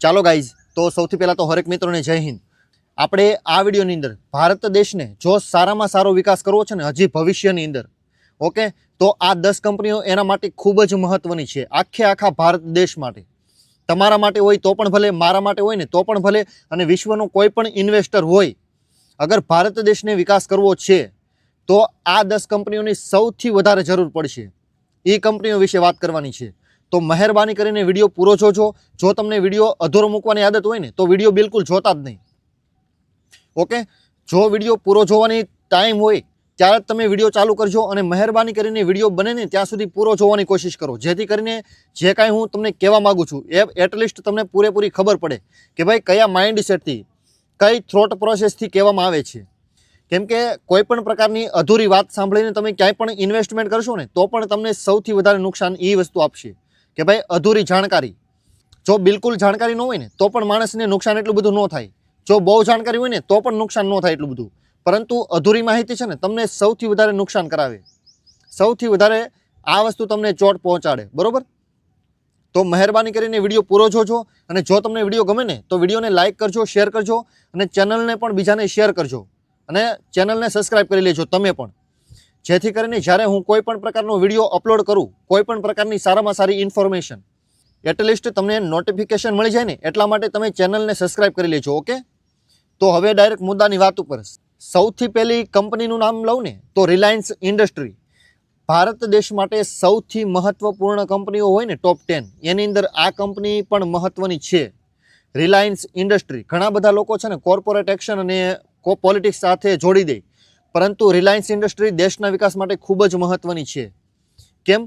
ચાલો ગાઈઝ તો સૌથી પહેલાં તો હરેક મિત્રોને જય હિન્દ. આપણે આ વિડીયોની અંદર ભારત દેશને જો સારામાં સારો વિકાસ કરવો છે ને, હજી ભવિષ્યની અંદર. ઓકે તો આ દસ કંપનીઓ એના માટે ખૂબ જ મહત્ત્વની છે. આખે આખા ભારત દેશ માટે. તમારા માટે હોય તો પણ ભલે, મારા માટે હોય ને, તો પણ ભલે, અને વિશ્વનો કોઈ પણ ઇન્વેસ્ટર હોય, અગર ભારત દેશને વિકાસ કરવો છે, તો આ દસ કંપનીઓની સૌથી વધારે જરૂર પડશે. એ કંપનીઓ વિશે વાત કરવાની છે. તો મહેરબાની કરીને વીડિયો પૂરો જોજો. જો તમને વીડિયો અધૂરો મૂકવાની આદત હોય ને, તો વીડિયો બિલકુલ જોતા જ નહીં. ઓકે? જો વીડિયો પૂરો જોવાની ટાઈમ હોય, ત્યારે જ તમે વીડિયો ચાલુ કરજો અને મહેરબાની કરીને વીડિયો બને ને, ત્યાં સુધી પૂરો જોવાની કોશિશ કરો. જેથી કરીને જે કાંઈ હું તમને કહેવા માગું છું, એ એટલીસ્ટ તમને પૂરેપૂરી ખબર પડે કે ભાઈ કયા માઇન્ડ સેટથી કઈ થ્રોટ પ્રોસેસથી કહેવામાં આવે છે. કેમ કે કોઈ પણ પ્રકારની અધૂરી વાત સાંભળીને તમે ક્યાંય પણ ઇન્વેસ્ટમેન્ટ કરશો ને, તો પણ તમને સૌથી વધારે નુકસાન એ વસ્તુ આપશે. કે ભાઈ અધૂરી જાણકારી. જો બિલકુલ જાણકારી ન હોય ને, તો પણ માણસને નુકસાન એટલું બધું ન થાય. જો બહુ જાણકારી હોય ને, તો પણ નુકસાન ન થાય એટલું બધું. પરંતુ અધૂરી માહિતી છે ને, તમને સૌથી વધારે નુકસાન કરાવે. સૌથી વધારે આ વસ્તુ તમને ચોટ પહોંચાડે. બરાબર? તો મહેરબાની કરીને વીડિયો પૂરો જોજો અને જો તમને વીડિયો ગમે ને, તો વિડીયોને લાઇક કરજો, શેર કરજો અને ચેનલને પણ બીજાને શેર કરજો. અને ચેનલને સબસ્ક્રાઈબ કરી લેજો, તમે પણ. જેથી કરીને જ્યારે હું કોઈ પણ પ્રકારનો વીડિયો અપલોડ કરું, કોઈ પણ પ્રકારની સારામાં સારી ઇન્ફોર્મેશન એટલીસ્ટ તમને નોટિફિકેશન મળી જાય ને, એટલા માટે તમે ચેનલને સબસ્ક્રાઈબ કરી લેજો ઓકે તો હવે ડાયરેક્ટ મુદ્દાની વાત ઉપર. સૌથી પહેલી કંપનીનું નામ લઉં ને, તો રિલાયન્સ ઇન્ડસ્ટ્રી ભારત દેશ માટે સૌથી મહત્ત્વપૂર્ણ કંપનીઓ હોય ને ટોપ ટેન એની અંદર આ કંપની પણ મહત્ત્વની છે. રિલાયન્સ ઇન્ડસ્ટ્રી ઘણા બધા લોકો છે ને કોર્પોરેટ એક્શન અને પોલિટિક્સ સાથે જોડી દે. પરંતુ રિલાયન્સ ઇન્ડસ્ટ્રી દેશના વિકાસ માટે ખૂબ જ મહત્વની છે. કેમ?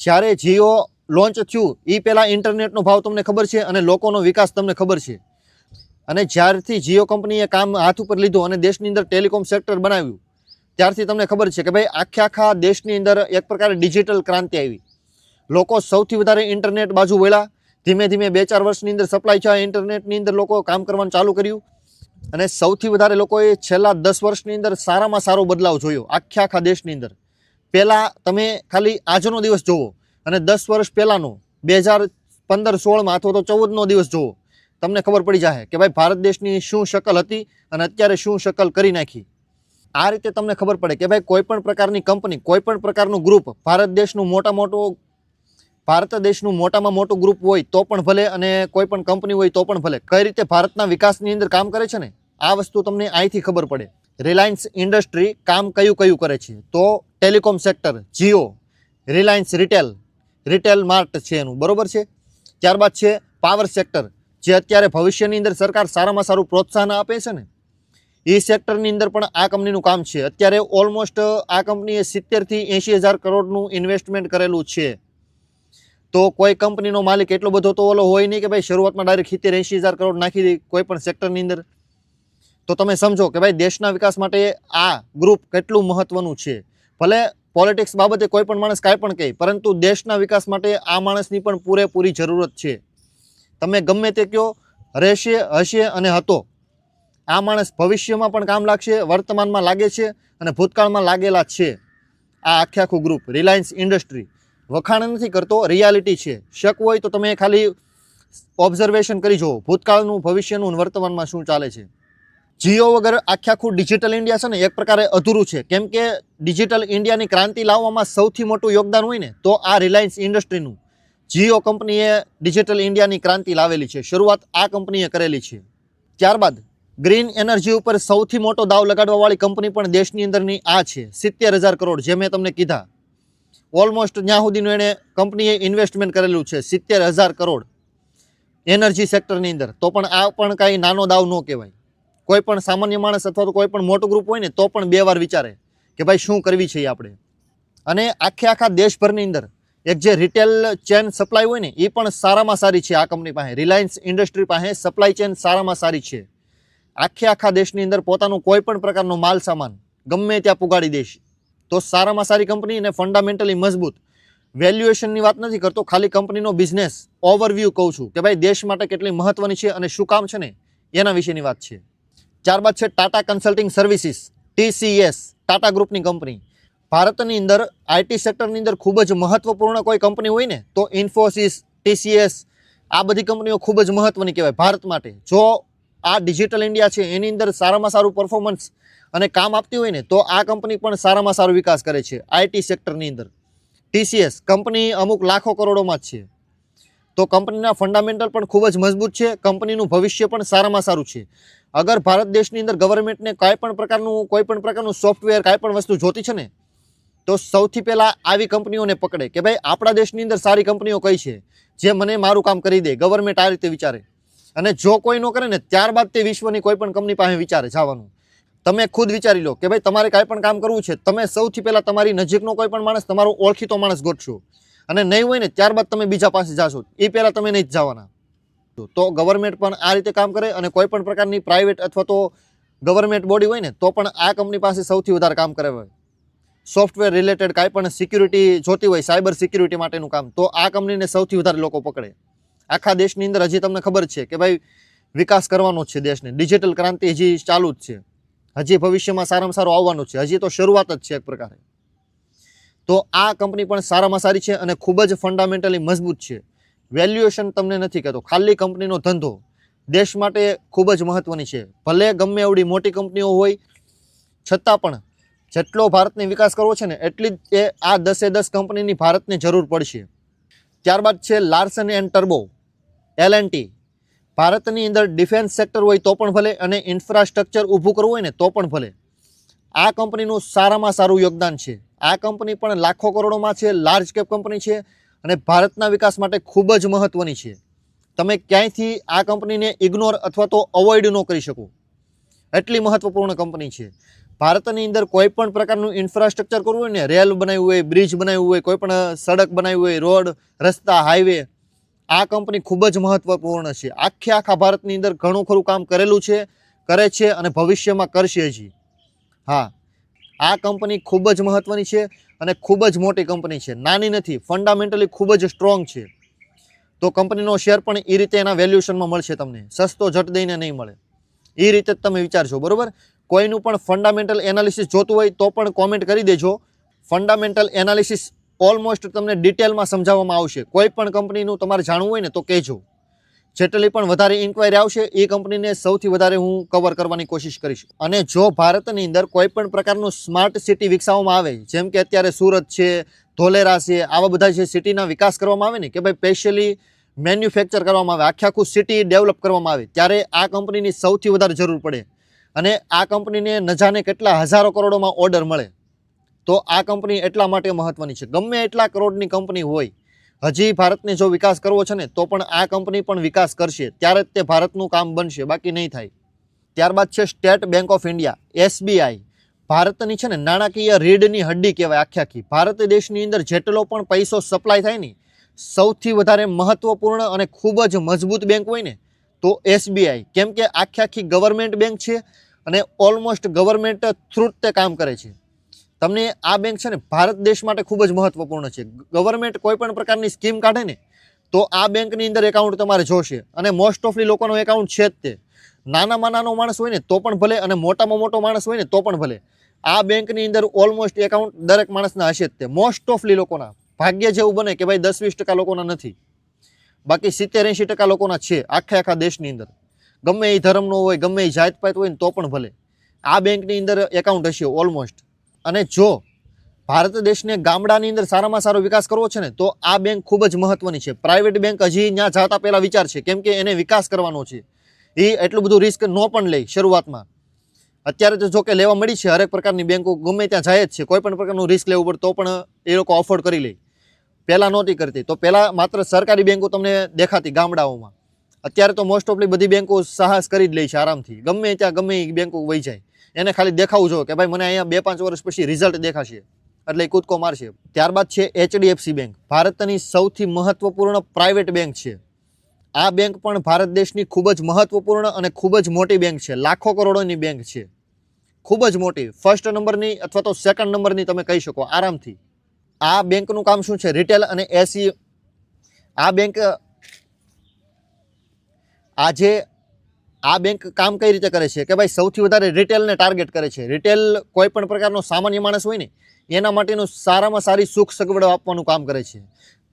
જ્યારે જીઓ લોન્ચ થયું એ પહેલાં ઇન્ટરનેટનો ભાવ તમને ખબર છે અને લોકોનો વિકાસ તમને ખબર છે. અને જ્યારથી જીઓ કંપનીએ કામ હાથ ઉપર લીધું અને દેશની અંદર ટેલિકોમ સેક્ટર બનાવ્યું, ત્યારથી તમને ખબર છે કે ભાઈ આખે આખા દેશની અંદર એક પ્રકારે ડિજિટલ ક્રાંતિ આવી. લોકો સૌથી વધારે ઇન્ટરનેટ બાજુ વળ્યા. ધીમે ધીમે બે ચાર વર્ષની અંદર સપ્લાય થયા, ઇન્ટરનેટની અંદર લોકો કામ કરવાનું ચાલુ કર્યું. અને સૌથી વધારે લોકોએ છેલ્લા દસ વર્ષની અંદર સારામાં સારો બદલાવ જોયો, આખે આખા દેશની અંદર. પહેલાં તમે ખાલી આજનો દિવસ જુઓ અને દસ વર્ષ પહેલાંનો, બે હજાર પંદર સોળમાં અથવા તો ચૌદનો દિવસ જુઓ, તમને ખબર પડી જાય કે ભાઈ ભારત દેશની શું શકલ હતી અને અત્યારે શું શકલ કરી નાખી. આ રીતે તમને ખબર પડે કે ભાઈ કોઈ પણ પ્રકારની કંપની, કોઈ પણ પ્રકારનું ગ્રુપ ભારત દેશનું મોટા મોટું ભારત દેશનું મોટામાં મોટું ગ્રુપ હોય તો પણ ભલે અને કોઈ પણ કંપની હોય તો પણ ભલે. કઈ રીતે ભારતના વિકાસની અંદર કામ કરે છે ને? આ વસ્તુ તમને અહીંથી ખબર પડે. રિલાયન્સ ઇન્ડસ્ટ્રી કામ કયું કયું કરે છે? તો telecom sector, Jio Reliance retail retail mart છે એનું. બરોબર છે? ત્યારબાદ છે પાવર સેક્ટર જે અત્યારે ભવિષ્યની અંદર સરકાર સારામાં સારું પ્રોત્સાહન આપે છે ને? એ સેક્ટરની અંદર પણ આ કંપનીનું કામ છે. અત્યારે ઓલમોસ્ટ આ કંપનીએ સિત્તેરથી એંશી હજાર કરોડનું ઇન્વેસ્ટમેન્ટ કરેલું છે. તો કોઈ કંપનીનો માલિક એટલો બધો તો ઓલો હોય નહીં કે ભાઈ શરૂઆતમાં ડાયરેક્ટ સિત્તેર, એંશી હજાર કરોડ નાખી દે કોઈ પણ સેક્ટરની અંદર. તો તમે સમજો કે ભાઈ દેશના વિકાસ માટે આ ગ્રુપ કેટલું મહત્વનું છે. ભલે પોલિટિક્સ બાબતે કોઈ પણ માણસ કાંઈ પણ કહે, પરંતુ દેશના વિકાસ માટે આ માણસની પણ પૂરેપૂરી જરૂરત છે. તમે ગમે તે કહો, રહેશે, હશે અને હતો. આ માણસ ભવિષ્યમાં પણ કામ લાગશે, વર્તમાનમાં લાગે છે અને ભૂતકાળમાં લાગેલા છે. આ આખે આખું ગ્રુપ રિલાયન્સ ઇન્ડસ્ટ્રી વખાણ નથી કરતો રિયાલિટી છે. શક હોય તો તમે ખાલી ઓબ્ઝર્વેશન કરી જુઓ. ભૂતકાળનું, ભવિષ્યનું, વર્તમાનમાં શું ચાલે છે. જીઓ વગર આખે આખું ડિજિટલ ઇન્ડિયા છે ને, એક પ્રકારે અધૂરું છે. કેમ કે ડિજિટલ ઇન્ડિયાની ક્રાંતિ લાવવામાં સૌથી મોટું યોગદાન હોય ને, તો આ રિલાયન્સ ઇન્ડસ્ટ્રીનું જીઓ કંપનીએ ડિજિટલ ઇન્ડિયાની ક્રાંતિ લાવેલી છે. શરૂઆત આ કંપનીએ કરેલી છે. ત્યારબાદ ગ્રીન એનર્જી ઉપર સૌથી મોટો દાવ લગાડવાવાળી કંપની પણ દેશની અંદરની આ છે. સિત્તેર હજાર કરોડ, જે મેં તમને કીધા. ઓલમોસ્ટ જ્યાં સુધીનું એણે કંપનીએ ઇન્વેસ્ટમેન્ટ કરેલું છે, સિત્તેર હજાર કરોડ એનર્જી સેક્ટરની અંદર. તો પણ આ પણ કાંઈ નાનો દાવ ન કહેવાય. કોઈ પણ સામાન્ય માણસ અથવા તો કોઈ પણ મોટું ગ્રુપ હોય ને, તો પણ બે વાર વિચારે કે ભાઈ શું કરવી છે આપણે. અને આખે આખા દેશભરની અંદર એક જે રિટેલ ચેન સપ્લાય હોય ને એ પણ સારામાં સારી છે આ કંપની પાસે. રિલાયન્સ ઇન્ડસ્ટ્રી પાસે સપ્લાય ચેન સારામાં સારી છે. આખે આખા દેશની અંદર પોતાનું કોઈ પણ પ્રકારનો માલ સામાન ગમે ત્યાં પુગાડી દેશ. તો સારામાં સારી કંપની અને ફંડામેન્ટલી મજબૂત. વેલ્યુએશનની વાત નથી કરતો, ખાલી કંપનીનો બિઝનેસ ઓવરવ્યૂ કહું છું કે ભાઈ દેશ માટે કેટલી મહત્વની છે અને શું કામ છે ને, એના વિશેની વાત છે. ત્યારબાદ છે Tata consulting services TCS Tata ગ્રુપની કંપની. ભારતની અંદર આઈટી સેક્ટરની અંદર ખૂબ જ મહત્વપૂર્ણ કોઈ કંપની હોય ને, તો ઇન્ફોસિસ ટીસીએસ આ બધી કંપનીઓ ખૂબ જ મહત્વની કહેવાય ભારત માટે. જો આ ડિજિટલ ઇન્ડિયા છે, એની અંદર સારામાં સારું પરફોર્મન્સ અને કામ આપતી હોય ને, તો આ કંપની પણ સારામાં સારો વિકાસ કરે છે આઈટી સેક્ટરની અંદર. ટીસીએસ કંપની અમુક લાખો કરોડોમાં જ છે. તો કંપનીના ફંડામેન્ટલ પણ ખૂબ જ મજબૂત છે, કંપનીનું ભવિષ્ય પણ સારામાં સારું છે. અગર ભારત દેશની અંદર ગવર્મેન્ટને કાંઈ પણ પ્રકારનું, કોઈ પણ પ્રકારનું સોફ્ટવેર, કાંઈ પણ વસ્તુ જોતી છે ને, તો સૌથી પહેલાં આવી કંપનીઓને પકડે કે ભાઈ, આપણા દેશની અંદર સારી કંપનીઓ કઈ છે? જે મને મારું કામ કરી દે, ગવર્મેન્ટ આ રીતે વિચારે. અને જો કોઈ ન કરે ને, ત્યારબાદ તે વિશ્વની કોઈ પણ કંપની પાસે વિચારે જવાનું. તમે ખુદ વિચારી લો કે ભાઈ તમારે કાંઈ પણ કામ કરવું છે, તમે સૌથી પહેલાં તમારી નજીકનો કોઈ પણ માણસ, તમારો ઓળખીતો માણસ ગોઠશો. અને નહીં હોય ને, ત્યારબાદ તમે બીજા પાસે જાશો. એ પહેલાં તમે નહીં જ જવાના. તો ગવર્મેન્ટ પણ આ રીતે કામ કરે અને કોઈ પણ પ્રકારની પ્રાઇવેટ અથવા તો ગવર્મેન્ટ બોડી હોય ને, તો પણ આ કંપની પાસે સૌથી વધારે કામ કરે હોય. સોફ્ટવેર રિલેટેડ કાંઈ પણ સિક્યુરિટી જોતી હોય સાયબર સિક્યુરિટી માટેનું કામ, તો આ કંપનીને સૌથી વધારે લોકો પકડે. આખા દેશની અંદર હજી તમને ખબર છે કે ભાઈ વિકાસ કરવાનો છે દેશને. ડિજિટલ ક્રાંતિ હજી ચાલુ જ છે. હજી ભવિષ્યમાં સારામાં સારું આવવાનું છે. હજી તો શરૂઆત જ છે એક પ્રકારે. તો આ કંપની પણ સારામાં સારી છે અને ખૂબ જ ફંડામેન્ટલી મજબૂત છે. વેલ્યુએશન તમને નથી કહેતો. ખાલી કંપનીનો ધંધો દેશ માટે ખૂબ જ મહત્વની છે. ભલે ગમે એવડી મોટી કંપનીઓ હોય, છતાં પણ જેટલો ભારતને વિકાસ કરવો છે ને, એટલી જ એ આ દસે દસ કંપનીની ભારતને જરૂર પડશે. ત્યારબાદ છે લાર્સન એન્ડ ટર્બો એલ એન્ડ ટી ભારતની અંદર ડિફેન્સ સેક્ટર હોય તો પણ ભલે અને ઇન્ફ્રાસ્ટ્રક્ચર ઊભું કરવું હોય ને તો પણ ભલે. આ કંપનીનું સારામાં સારું યોગદાન છે. આ કંપની પણ લાખો કરોડોમાં છે લાર્જ કેપ કંપની છે અને ભારતના વિકાસ માટે ખૂબ જ મહત્ત્વની છે. તમે ક્યાંયથી આ કંપનીને ઇગ્નોર અથવા તો અવોઇડ ન કરી શકો. એટલી મહત્વપૂર્ણ કંપની છે. ભારતની અંદર કોઈ પણ પ્રકારનું ઇન્ફ્રાસ્ટ્રક્ચર કરવું હોય ને રેલ બનાવ્યું હોય બ્રિજ બનાવ્યું હોય, કોઈ પણ સડક બનાવ્યું હોય, રોડ, રસ્તા હાઈવે આ કંપની ખૂબ જ મહત્વપૂર્ણ છે. આખે આખા ભારતની અંદર ઘણું ખરું કામ કરેલું છે, કરે છે અને ભવિષ્યમાં કરશે હજી. હા, આ કંપની ખૂબ જ મહત્વની છે અને ખૂબ જ મોટી કંપની છે. નાની નથી ફંડામેન્ટલી ખૂબ જ સ્ટ્રોંગ છે. તો કંપનીનો શેર પણ એ રીતે એના વેલ્યુએશનમાં મળશે તમને. સસ્તો, જટ દઈને નહીં મળે. એ રીતે જ તમે વિચારશો બરાબર? કોઈનું પણ ફંડામેન્ટલ એનાલિસિસ જોતું હોય તો પણ કોમેન્ટ કરી દેજો. ફંડામેન્ટલ એનાલિસિસ ઓલમોસ્ટ તમને ડિટેલમાં સમજાવવામાં આવશે. કોઈ પણ કંપનીનું તમારે જાણવું હોય ને તો કહેજો. જેટલી પણ વધારે ઇન્ક્વાયરી આવશે, એ કંપનીને સૌથી વધારે હું કવર કરવાની કોશિશ કરીશ. અને જો ભારતની અંદર કોઈ પણ પ્રકારનું સ્માર્ટ સિટી વિકસાવવામાં આવે, જેમ કે અત્યારે સુરત છે, ધોલેરા છે, આવા બધા જે સિટીના વિકાસ કરવામાં આવે ને, કે ભાઈ સ્પેશિયલી મેન્યુફેક્ચર કરવામાં આવે, આખે આખું સિટી ડેવલપ કરવામાં આવે, ત્યારે આ કંપનીની સૌથી વધારે જરૂર પડે. અને આ કંપનીને નજાને કેટલા હજારો કરોડોમાં ઓર્ડર મળે. તો આ કંપની એટલા માટે મહત્વની છે. ગમે એટલા કરોડની કંપની હોય, હજી ભારતને જો વિકાસ કરવો છે ને, તો પણ આ કંપની પણ વિકાસ કરશે. ત્યારે જ તે ભારતનું કામ બનશે, બાકી નહીં થાય. ત્યારબાદ છે state bank of India, SBI. ભારતની છે ને, નાણાકીય રીડની હડ્ડી કહેવાય આખી આખી. ભારત દેશની અંદર જેટલો પણ પૈસો સપ્લાય થાય ને, સૌથી વધારે મહત્વપૂર્ણ અને ખૂબ જ મજબૂત બેંક હોય ને, તો એસબીઆઈ. કેમ કે આખી ગવર્મેન્ટ બેંક છે અને ઓલમોસ્ટ ગવર્મેન્ટ થ્રુ તે કામ કરે છે. તમને આ બેંક છે ને ભારત દેશ માટે ખૂબ જ મહત્વપૂર્ણ છે. ગવર્મેન્ટ કોઈ પણ પ્રકારની સ્કીમ કાઢે ને, તો આ બેંકની અંદર એકાઉન્ટ તમારે જોશે. અને મોસ્ટ ઓફલી લોકોનો એકાઉન્ટ છે જ તે. નાનામાં નાનો માણસ હોય ને, તો પણ ભલે, અને મોટામાં મોટો માણસ હોય ને, તો પણ ભલે. આ બેંકની અંદર ઓલમોસ્ટ એકાઉન્ટ દરેક માણસના હશે જ તે. મોસ્ટ ઓફલી લોકોના. ભાગ્ય જેવું બને કે ભાઈ દસ, વીસ ટકા લોકોના નથી. બાકી સિત્તેર, એંશી ટકા લોકોના છે આખા આખા દેશની અંદર. ગમે એ ધર્મનો હોય, ગમે એ જાત પાત હોય ને, તો પણ ભલે. આ બેંકની અંદર એકાઉન્ટ હશે ઓલમોસ્ટ અને જો ભારત દેશને ગામડાની અંદર સારામાં સારો વિકાસ કરવો છે ને, તો આ બેંક ખૂબ જ મહત્વની છે. પ્રાઇવેટ બેંક હજી ત્યાં જતા પહેલાં વિચાર છે, કેમ કે એને વિકાસ કરવાનો છે. એ એટલું બધું રિસ્ક ન પણ લે શરૂઆતમાં. અત્યારે તો જો કે લેવા મળી છે, હરેક પ્રકારની બેંકો ગમે ત્યાં જાય જ છે, કોઈ પણ પ્રકારનું રિસ્ક લેવું પડે તો પણ એ લોકો અફોર્ડ કરી લે. પહેલાં નહોતી કરતી, તો પહેલાં માત્ર સરકારી બેંકો તમને દેખાતી ગામડાઓમાં. અત્યારે તો મોસ્ટ ઓફલી બધી બેંકો સાહસ કરી જ લે છે આરામથી. ગમે ત્યાં ગમે એ બેંકો વહી જાય. એને ખાલી દેખાવું જોઈએ કે ભાઈ મને અહીંયા બે પાંચ વર્ષ પછી રિઝલ્ટ દેખાશે. એટલે એ કૂદકો મારશે. ત્યારબાદ છે એચડીએફસી બેંક. ભારતની સૌથી મહત્વપૂર્ણ પ્રાઇવેટ બેંક છે. આ બેંક પણ ભારત દેશની ખૂબ જ મહત્વપૂર્ણ અને ખૂબ જ મોટી બેંક છે. લાખો કરોડોની બેંક છે. ખૂબ જ મોટી. ફર્સ્ટ નંબરની અથવા તો સેકન્ડ નંબરની તમે કહી શકો. આરામથી. આ બેંકનું કામ શું છે? રિટેલ અને એસી આ બેંક આજે આ બેંક કામ કઈ રીતે કરે છે કે ભાઈ સૌથી વધારે રિટેલને ટાર્ગેટ કરે છે? રિટેલ કોઈ પણ પ્રકારનો સામાન્ય માણસ હોય ને, એના માટેનું સારામાં સારી સુખ સગવડો આપવાનું કામ કરે છે.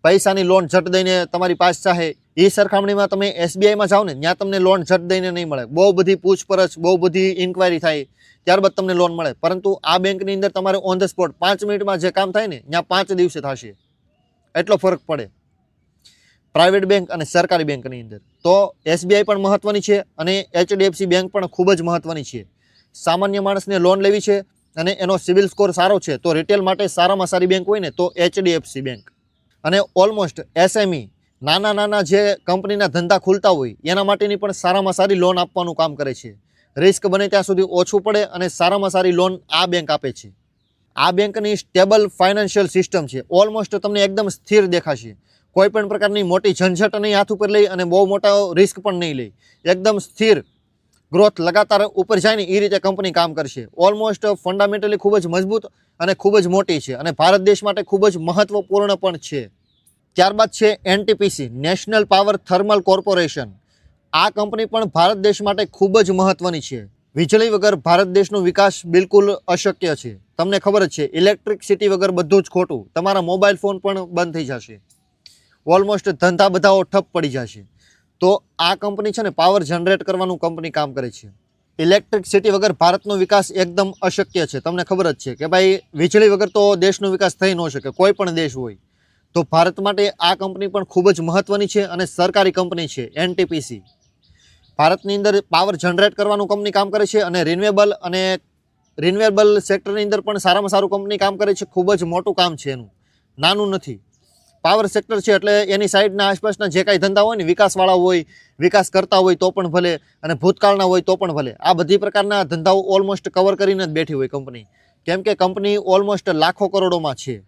પૈસાની લોન ઝટ દઈને તમારી પાસે ચાહે, એ સરખામણીમાં તમે એસબીઆઈમાં જાઓ ને, ત્યાં તમને લોન ઝટ દઈને નહીં મળે. બહુ બધી પૂછપરછ, બહુ બધી ઇન્ક્વાયરી થાય, ત્યારબાદ તમને લોન મળે. પરંતુ આ બેંકની અંદર તમારે ઓન ધ સ્પોટ પાંચ મિનિટમાં જે કામ થાય ને, ત્યાં પાંચ દિવસે થશે. એટલો ફરક પડે. પ્રાઇવેટ બેંક અને સરકારી બેંકની અંદર. તો એસબીઆઈ પણ મહત્વની છે અને એચડીએફસી બેંક પણ ખૂબ જ મહત્વની છે. સામાન્ય માણસને લોન લેવી છે અને એનો સિવિલ સ્કોર સારો છે, તો રિટેલ માટે સારામાં સારી બેંક હોય ને, તો એચડીએફસી બેંક. અને ઓલમોસ્ટ એસએમઈ, નાના નાના જે કંપનીના ધંધા ખુલતા હોય, એના માટેની પણ સારામાં સારી લોન આપવાનું કામ કરે છે. રિસ્ક બને ત્યાં સુધી ઓછું પડે અને સારામાં સારી લોન આ બેંક આપે છે. આ બેંકની સ્ટેબલ ફાઇનાન્શિયલ સિસ્ટમ છે. ઓલમોસ્ટ તમને એકદમ સ્થિર દેખાશે. કોઈ પણ પ્રકારની મોટી ઝંઝટ નહીં હાથ ઉપર લઈ અને બહુ મોટો રિસ્ક પણ નહીં લઈ. એકદમ સ્થિર ગ્રોથ લગાતાર ઉપર જાય ને એ રીતે કંપની કામ કરશે. ઓલમોસ્ટ ફંડામેન્ટલી ખૂબ જ મજબૂત અને ખૂબ જ મોટી છે અને ભારત દેશ માટે ખૂબ જ મહત્વપૂર્ણ પણ છે. ત્યારબાદ છે NTPC national power thermal corporation આ કંપની પણ ભારત દેશ માટે ખૂબ જ મહત્વની છે. વીજળી વગર ભારત દેશનો વિકાસ બિલકુલ અશક્ય છે. તમને ખબર જ છે ઇલેક્ટ્રિકસિટી વગર બધું જ ખોટું. તમારા મોબાઈલ ફોન પણ બંધ થઈ જશે. ઓલમોસ્ટ ધંધા બધાઓ ઠપ પડી જશે. તો આ કંપની છે ને પાવર જનરેટ કરવાનું કંપની કામ કરે છે. ઇલેક્ટ્રિકસિટી વગર ભારતનો વિકાસ એકદમ અશક્ય છે. તમને ખબર જ છે કે ભાઈ, વીજળી વગર તો દેશનો વિકાસ થઈ ન શકે, કોઈ પણ દેશ હોય. તો ભારત માટે આ કંપની પણ ખૂબ જ મહત્વની છે અને સરકારી કંપની છે એનટીપીસી ભારતની અંદર પાવર જનરેટ કરવાનું કંપની કામ કરે છે અને રિન્યુએબલ અને રિન્યુએબલ સેક્ટરની અંદર પણ સારામાં સારું કંપની કામ કરે છે. ખૂબ જ મોટું કામ છે એનું. નાનું નથી. પાવર સેક્ટર છે એટલે એની સાઈડના આસપાસના જે કાંઈ ધંધા હોય ને, વિકાસવાળા હોય, વિકાસ કરતા હોય તો પણ ભલે, અને ભૂતકાળના હોય તો પણ ભલે. આ બધી પ્રકારના ધંધાઓ ઓલમોસ્ટ કવર કરીને જ બેઠી હોય કંપની કેમ કે કંપની ઓલમોસ્ટ લાખો કરોડોમાં છે.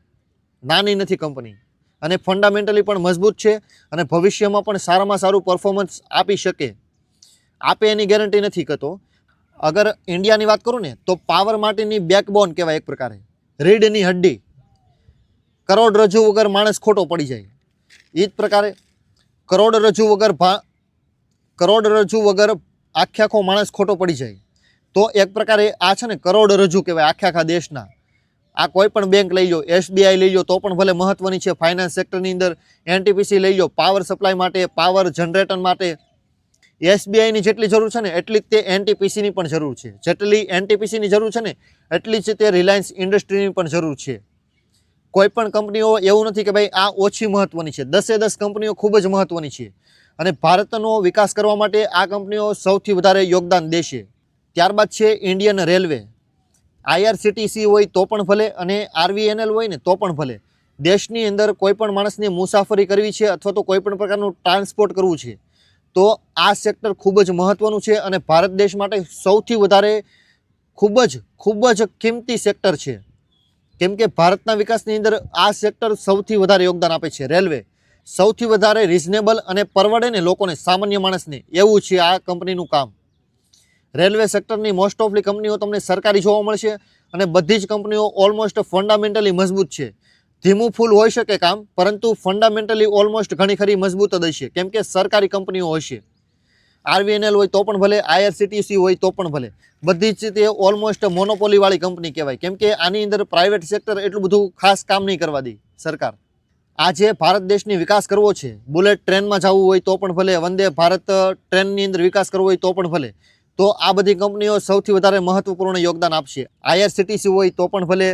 નાની નથી કંપની અને ફંડામેન્ટલી પણ મજબૂત છે અને ભવિષ્યમાં પણ સારામાં સારું પરફોર્મન્સ આપી શકે. આપે એની ગેરંટી નથી કરતો અગર ઇન્ડિયાની વાત કરું ને, તો પાવર માટેની બેકબોન કહેવાય એક પ્રકારે. રીડની હડ્ડી. કરોડરજ્જુ વગર માણસ ખોટો પડી જાય. એ જ પ્રકારે કરોડરજ્જુ વગર ભા કરોડરજ્જુ વગર આખે આખો માણસ ખોટો પડી જાય. તો એક પ્રકારે આ છે ને કરોડરજ્જુ કહેવાય આખે આખા દેશના. આ કોઈ પણ બેંક લઈ લો એસબીઆઈ લઈ લો તો પણ ભલે મહત્વની છે, ફાઇનાન્સ સેક્ટરની અંદર એનટીપીસી લઈ લો પાવર સપ્લાય માટે, પાવર જનરેટર માટે. એસબીઆઈની જેટલી જરૂર છે ને, એટલી જ તે એનટીપીસીની પણ જરૂર છે. જેટલી એનટીપીસીની જરૂર છે ને, એટલી જ તે રિલાયન્સ ઇન્ડસ્ટ્રીની પણ જરૂર છે. કોઈ પણ કંપનીઓ એવું નથી કે ભાઈ આ ઓછી મહત્વની છે. દસે દસ કંપનીઓ ખૂબ જ મહત્વની છે. અને ભારતનો વિકાસ કરવા માટે આ કંપનીઓ સૌથી વધારે યોગદાન દેશે. ત્યારબાદ છે ઇન્ડિયન રેલવે. આઈઆરસીટીસી હોય તો પણ ભલે અને આરવીએનએલ હોય ને તો પણ ભલે. દેશની અંદર કોઈ પણ માણસને મુસાફરી કરવી છે અથવા તો કોઈ પણ પ્રકારનું ટ્રાન્સપોર્ટ કરવું છે, તો આ સેક્ટર ખૂબ જ મહત્વનું છે અને ભારત દેશ માટે સૌથી વધારે ખૂબ જ ખૂબ જ કિંમતી સેક્ટર છે. કેમ કે ભારતના વિકાસની અંદર આ સેક્ટર સૌથી વધારે યોગદાન આપે છે. રેલવે સૌથી વધારે રિઝનેબલ અને પરવડે ને લોકોને સામાન્ય માણસને. એવું છે આ કંપનીનું કામ. રેલવે સેક્ટરની મોસ્ટ ઓફલી કંપનીઓ તમને સરકારી જોવા મળશે અને બધી જ કંપનીઓ ઓલમોસ્ટ ફંડામેન્ટલી મજબૂત છે. ધીમું ફૂલ હોઈ શકે કામ, પરંતુ ફંડામેન્ટલી ઓલમોસ્ટ ઘણી ખરી મજબૂત જ હશે. કેમ કે સરકારી કંપનીઓ હશે. આરવીએનએલ હોય તો પણ ભલે, આઈઆરસીટીસી હોય તો પણ ભલે. બધી જ તે ઓલમોસ્ટ મોનોપોલીવાળી કંપની કહેવાય. કેમ કે આની અંદર પ્રાઇવેટ સેક્ટર એટલું બધું ખાસ કામ નહીં કરવા દે સરકાર. આજે ભારત દેશની વિકાસ કરવો છે બુલેટ ટ્રેનમાં જવું હોય તો પણ ભલે, વંદે ભારત ટ્રેનની અંદર વિકાસ કરવો હોય તો પણ ભલે. તો આ બધી કંપનીઓ સૌથી વધારે મહત્વપૂર્ણ યોગદાન આપશે. આઈઆરસીટીસી હોય તો પણ ભલે,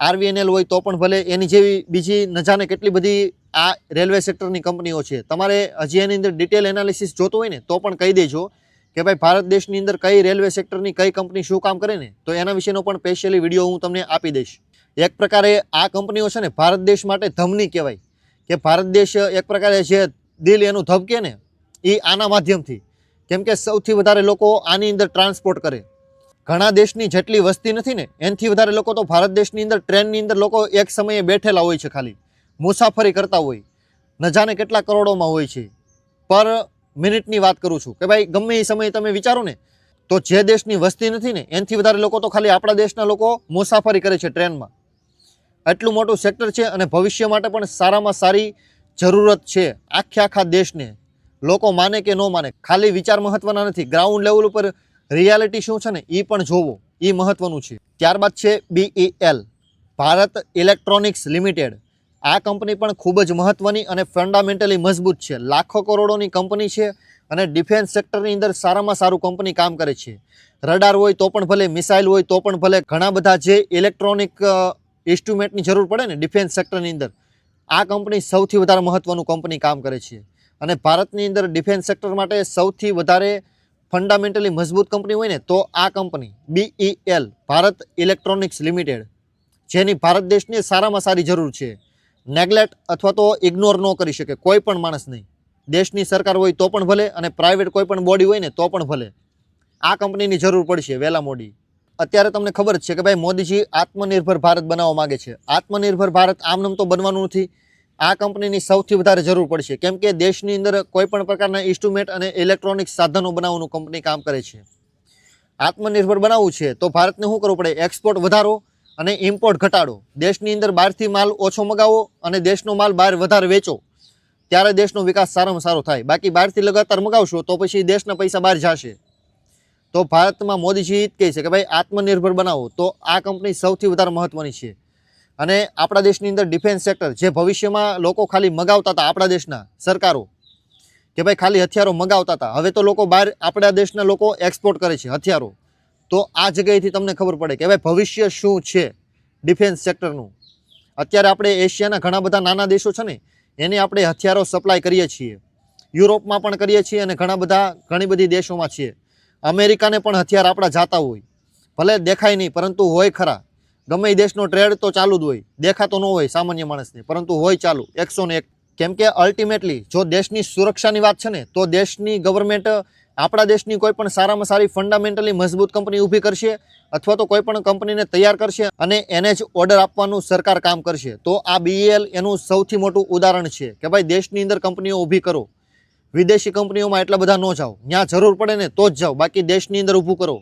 આરવીએનએલ હોય તો પણ ભલે, એની જેવી બીજી નજાને કેટલી બધી આ રેલવે સેક્ટરની કંપનીઓ છે. તમારે હજી એની અંદર ડિટેલ એનાલિસિસ જોતું હોય ને, તો પણ કહી દેજો કે ભાઈ ભારત દેશની અંદર કઈ રેલવે સેક્ટરની કઈ કંપની શું કામ કરે ને, તો એના વિશેનો પણ સ્પેશિયલી વીડિયો હું તમને આપી દઈશ. એક પ્રકારે આ કંપનીઓ છે ને, ભારત દેશ માટે ધમની કહેવાય. કે ભારત દેશ એક પ્રકારે જે દિલ એનું ધબકે ને એ આના માધ્યમથી. કેમ કે સૌથી વધારે લોકો આની અંદર ટ્રાન્સપોર્ટ કરે. ઘણા દેશની જેટલી વસ્તી નથી ને, એનાથી વધારે લોકો તો ભારત દેશની અંદર ટ્રેનની અંદર લોકો એક સમયે બેઠેલા હોય છે ખાલી. મુસાફરી કરતા હોય, ન જાણે કેટલા કરોડોમાં હોય છે. પર મિનિટની વાત કરું છું કે ભાઈ, ગમે એ સમયે તમે વિચારો ને, તો જે દેશની વસ્તી નથી ને, એનાથી વધારે લોકો તો ખાલી આપણા દેશના લોકો મુસાફરી કરે છે ટ્રેનમાં. એટલું મોટું સેક્ટર છે અને ભવિષ્ય માટે પણ સારામાં સારી જરૂરત છે આખે આખા દેશને. લોકો માને કે ન માને, ખાલી વિચાર મહત્વના નથી. ગ્રાઉન્ડ લેવલ ઉપર રિયાલિટી શું છે ને એ પણ જોવો. એ મહત્વનું છે. ત્યારબાદ છે બીઈએલ ભારત ઇલેક્ટ્રોનિક્સ લિમિટેડ. આ કંપની પણ ખૂબ જ મહત્ત્વની અને ફંડામેન્ટલી મજબૂત છે. લાખો કરોડોની કંપની છે અને ડિફેન્સ સેક્ટરની અંદર સારામાં સારું કંપની કામ કરે છે. રડાર હોય તો પણ ભલે મિસાઇલ હોય તો પણ ભલે, ઘણા બધા જે ઇલેક્ટ્રોનિક ઇન્સ્ટ્રુમેન્ટની જરૂર પડે ને ડિફેન્સ સેક્ટરની અંદર, આ કંપની સૌથી વધારે મહત્ત્વનું કંપની કામ કરે છે. અને ભારતની અંદર ડિફેન્સ સેક્ટર માટે સૌથી વધારે ફંડામેન્ટલી મજબૂત કંપની હોય ને તો આ company BEL Bharat electronics limited જેની ભારત દેશને સારામાં સારી જરૂર છે. નેગ્લેક્ટ અથવા તો ઇગ્નોર ન કરી શકે, કોઈ પણ માણસ નહીં. દેશની સરકાર હોય તો પણ ભલે અને પ્રાઇવેટ કોઈ પણ બોડી હોય ને તો પણ ભલે. આ કંપનીની જરૂર પડશે વહેલા મોડી. અત્યારે તમને ખબર છે કે ભાઈ મોદીજી આત્મનિર્ભર ભારત બનાવવા માગે છે. આત્મનિર્ભર ભારત આમનામ તો બનવાનું નથી. આ કંપનીની સૌથી વધારે જરૂર પડશે, કેમ કે દેશની અંદર કોઈ પણ પ્રકારના ઇન્સ્ટ્રુમેન્ટ અને ઇલેક્ટ્રોનિક સાધનો બનાવવાનું કંપની કામ કરે છે. આત્મનિર્ભર બનાવવું છે તો ભારતને શું કરવું પડે? એક્સપોર્ટ વધારો અને ઇમ્પોર્ટ ઘટાડો. દેશની અંદર બહારથી માલ ઓછો મગાવો અને દેશનો માલ બહાર વધારે વેચો. ત્યારે દેશનો વિકાસ સારામાં સારો થાય. બાકી બહારથી લગાતાર મગાવશો તો પછી દેશના પૈસા બહાર જશે. તો ભારતમાં મોદીજી કહે છે કે ભાઈ, આત્મનિર્ભર બનાવો. તો આ કંપની સૌથી વધારે મહત્ત્વની છે. અને આપણા દેશની અંદર ડિફેન્સ સેક્ટર જે ભવિષ્યમાં લોકો ખાલી મગાવતા હતા આપણા દેશના સરકારો, કે ભાઈ ખાલી હથિયારો મગાવતા હતા. હવે તો લોકો બહાર આપણા દેશના લોકો એક્સપોર્ટ કરે છે, હથિયારો. તો આ જગ્યાએથી તમને ખબર પડે કે ભાઈ ભવિષ્ય શું છે ડિફેન્સ સેક્ટરનું. અત્યારે આપણે એશિયાના ઘણા બધા નાના દેશો છે ને, એને આપણે હથિયારો સપ્લાય કરીએ છીએ. યુરોપમાં પણ કરીએ છીએ અને ઘણા બધા, ઘણી બધી દેશોમાં છીએ. અમેરિકાને પણ હથિયાર આપણા જાતા હોય. ભલે દેખાય નહીં, પરંતુ હોય ખરા. ગમે દેશનો ટ્રેડ તો ચાલુ જ હોય. દેખાતો ન હોય સામાન્ય માણસને, પરંતુ હોય ચાલુ. એકસો ને એક. કેમ કે અલ્ટિમેટલી જો દેશની સુરક્ષાની વાત છે ને, તો દેશની ગવર્મેન્ટ આપણા દેશની કોઈ પણ સારામાં સારી ફંડામેન્ટલી મજબૂત કંપની ઊભી કરશે અથવા તો કોઈ પણ કંપનીને તૈયાર કરશે અને એને જ ઓર્ડર આપવાનું સરકાર કામ કરશે. તો આ બીએલ એનું સૌથી મોટું ઉદાહરણ છે કે ભાઈ દેશની અંદર કંપનીઓ ઊભી કરો. વિદેશી કંપનીઓમાં એટલા બધા ન જાઓ. ત્યાં જરૂર પડે ને તો જ જાઓ. બાકી દેશની અંદર ઊભું કરો.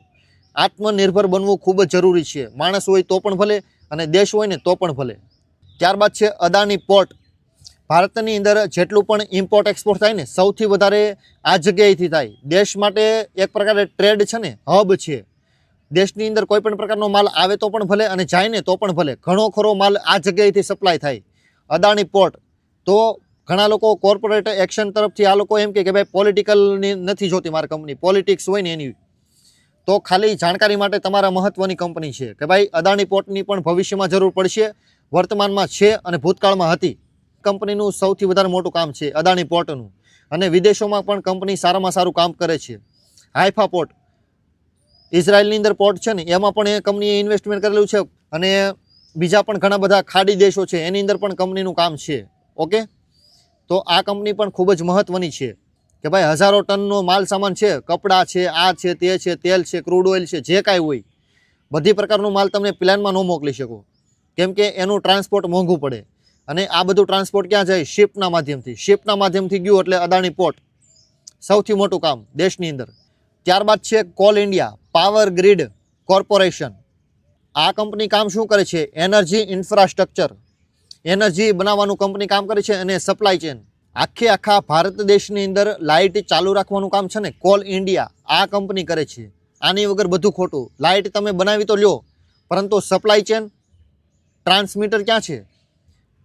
આત્મનિર્ભર બનવું ખૂબ જ જરૂરી છે. માણસ હોય તો પણ ભલે અને દેશ હોય ને તો પણ ભલે. ત્યારબાદ છે અદાની પોર્ટ. ભારતની અંદર જેટલું પણ ઇમ્પોર્ટ એક્સપોર્ટ થાય ને, સૌથી વધારે આ જગ્યાએથી થાય. દેશ માટે એક પ્રકારે ટ્રેડ છે ને હબ છે. દેશની અંદર કોઈ પણ પ્રકારનો માલ આવે તો પણ ભલે અને જાય ને તો પણ ભલે. ઘણો ખરો માલ આ જગ્યાએથી સપ્લાય થાય. અદાણી પોર્ટ તો ઘણા લોકો કોર્પોરેટ એક્શન તરફથી આ લોકો એમ કે ભાઈ પોલિટિકલની નથી જોતી મારી કંપની પોલિટિક્સ હોય ને એની. તો ખાલી જાણકારી માટે તમારા મહત્ત્વની કંપની છે કે ભાઈ અદાણી પોર્ટની પણ ભવિષ્યમાં જરૂર પડશે. વર્તમાનમાં છે અને ભૂતકાળમાં હતી. કંપનીનું સૌથી વધારે મોટું કામ છે અદાણી પોર્ટનું. અને વિદેશોમાં પણ કંપની સારામાં સારું કામ કરે છે. હાઇફા પોર્ટ, ઇઝરાયલની અંદર પોર્ટ છે ને, એમાં પણ એ કંપનીએ ઇન્વેસ્ટમેન્ટ કરેલું છે અને બીજા પણ ઘણા બધા ખાડી દેશો છે, એની અંદર પણ કંપનીનું કામ છે. ઓકે? તો આ કંપની પણ ખૂબ જ મહત્ત્વની છે કે ભાઈ હજારો ટનનો માલ સામાન છે, કપડાં છે, આ છે, તે છે, તેલ છે, ક્રૂડ ઓઇલ છે, જે કાંઈ હોય. બધી પ્રકારનો માલ તમને પ્લાનમાં ન મોકલી શકો. કેમ કે એનું ટ્રાન્સપોર્ટ મોંઘું પડે. અને આ બધું ટ્રાન્સપોર્ટ ક્યાં જાય? શિપના માધ્યમથી. શિપના માધ્યમથી ગયું એટલે અદાણી પોર્ટ સૌથી મોટું કામ દેશની અંદર. ત્યારબાદ છે coal India power grid corporation આ કંપની કામ શું કરે છે? એનર્જી ઇન્ફ્રાસ્ટ્રક્ચર એનર્જી બનાવવાનું કંપની કામ કરે છે અને સપ્લાય ચેન આખે આખા ભારત દેશની અંદર લાઇટ ચાલુ રાખવાનું કામ છે ને? કોલ ઇન્ડિયા આ કંપની કરે છે. આની વગર બધું ખોટું. લાઇટ તમે બનાવી તો લ્યો. પરંતુ સપ્લાય ચેન ટ્રાન્સમીટર ક્યાં છે?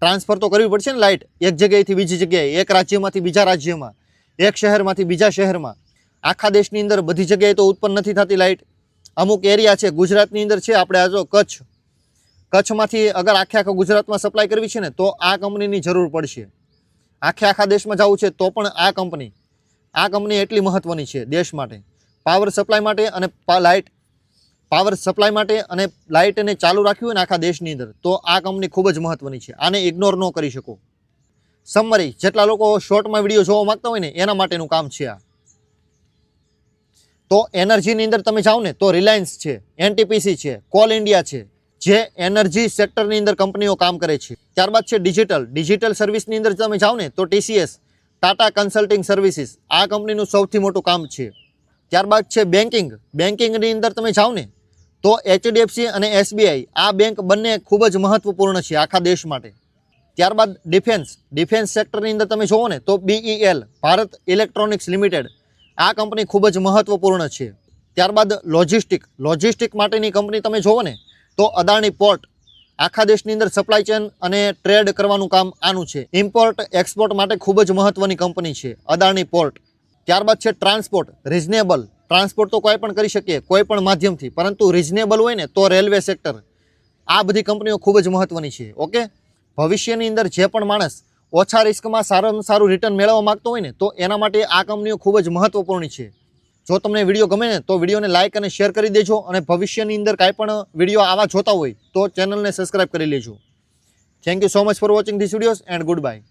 ટ્રાન્સફર તો કરવી પડશે ને લાઇટ એક જગ્યાએથી બીજી જગ્યાએ, એક રાજ્યમાંથી બીજા રાજ્યમાં, એક શહેરમાંથી બીજા શહેરમાં. આખા દેશની અંદર બધી જગ્યાએ તો ઉત્પન્ન નથી થતી લાઇટ અમુક એરિયા છે, ગુજરાતની અંદર છે આપણે આજો કચ્છ. કચ્છમાંથી અગર આખે આખા ગુજરાતમાં સપ્લાય કરવી છે ને, તો આ કંપનીની જરૂર પડશે. આખે આખા દેશમાં જવું છે, તો પણ આ કંપની. આ કંપની એટલી મહત્ત્વની છે દેશ માટે. પાવર સપ્લાય માટે અને લાઇટ પાવર સપ્લાય માટે અને લાઇટને ચાલુ રાખ્યું હોય ને આખા દેશની અંદર, તો આ કંપની ખૂબ જ મહત્ત્વની છે. આને ઇગ્નોર ન કરી શકો. સમરી જેટલા લોકો શોર્ટમાં વીડિયો જોવા માંગતા હોય ને, એના માટેનું કામ છે આ. તો એનર્જીની અંદર તમે જાઓ ને, તો રિલાયન્સ છે, એનટીપીસી છે, કોલ ઇન્ડિયા છે, જે એનર્જી સેક્ટરની અંદર કંપનીઓ કામ કરે છે. ત્યારબાદ છે ડિજિટલ. ડિજિટલ સર્વિસની અંદર તમે જાઓ ને, તો ટીસીએસ, ટાટા કન્સલ્ટિંગ સર્વિસીસ, આ કંપનીનું સૌથી મોટું કામ છે. ત્યારબાદ છે બેન્કિંગ બેન્કિંગની અંદર તમે જાઓ ને તો એચડીએફસી અને એસબીઆઈ આ બેંક બંને ખૂબ જ મહત્વપૂર્ણ છે આખા દેશ માટે. ત્યારબાદ ડિફેન્સ ડિફેન્સ સેક્ટરની અંદર તમે જોવો ને તો બીઈએલ ભારત ઇલેક્ટ્રોનિક્સ લિમિટેડ, આ કંપની ખૂબ જ મહત્વપૂર્ણ છે. ત્યારબાદ લોજિસ્ટિક લોજિસ્ટિક માટેની કંપની તમે જોવો ને તો અદાણી પોર્ટ, આખા દેશની અંદર સપ્લાય ચેન અને ટ્રેડ કરવાનું કામ આનું છે. ઇમ્પોર્ટ, એક્સપોર્ટ માટે ખૂબ જ મહત્વની કંપની છે, અદાણી પોર્ટ. ત્યારબાદ છે ટ્રાન્સપોર્ટ, રિઝનેબલ ટ્રાન્સપોર્ટ તો કોઈ પણ કરી શકીએ કોઈ પણ માધ્યમથી, પરંતુ રિઝનેબલ હોય ને તો રેલવે સેક્ટર આ બધી કંપનીઓ ખૂબ જ મહત્ત્વની છે, ઓકે? ભવિષ્યની અંદર જે પણ માણસ ઓછા રિસ્કમાં સારામાં સારું રિટર્ન મેળવવા માંગતો હોય ને, તો એના માટે આ કંપનીઓ ખૂબ જ મહત્વપૂર્ણ છે. જો તમને વીડિયો ગમે ને, તો વિડીયોને લાઇક અને શેર કરી દેજો અને ભવિષ્યની અંદર કાંઈ પણ વીડિયો આવા જોતા હોય, તો ચેનલને સબસ્ક્રાઇબ કરી લેજો. Thank you so much for watching this videos and goodbye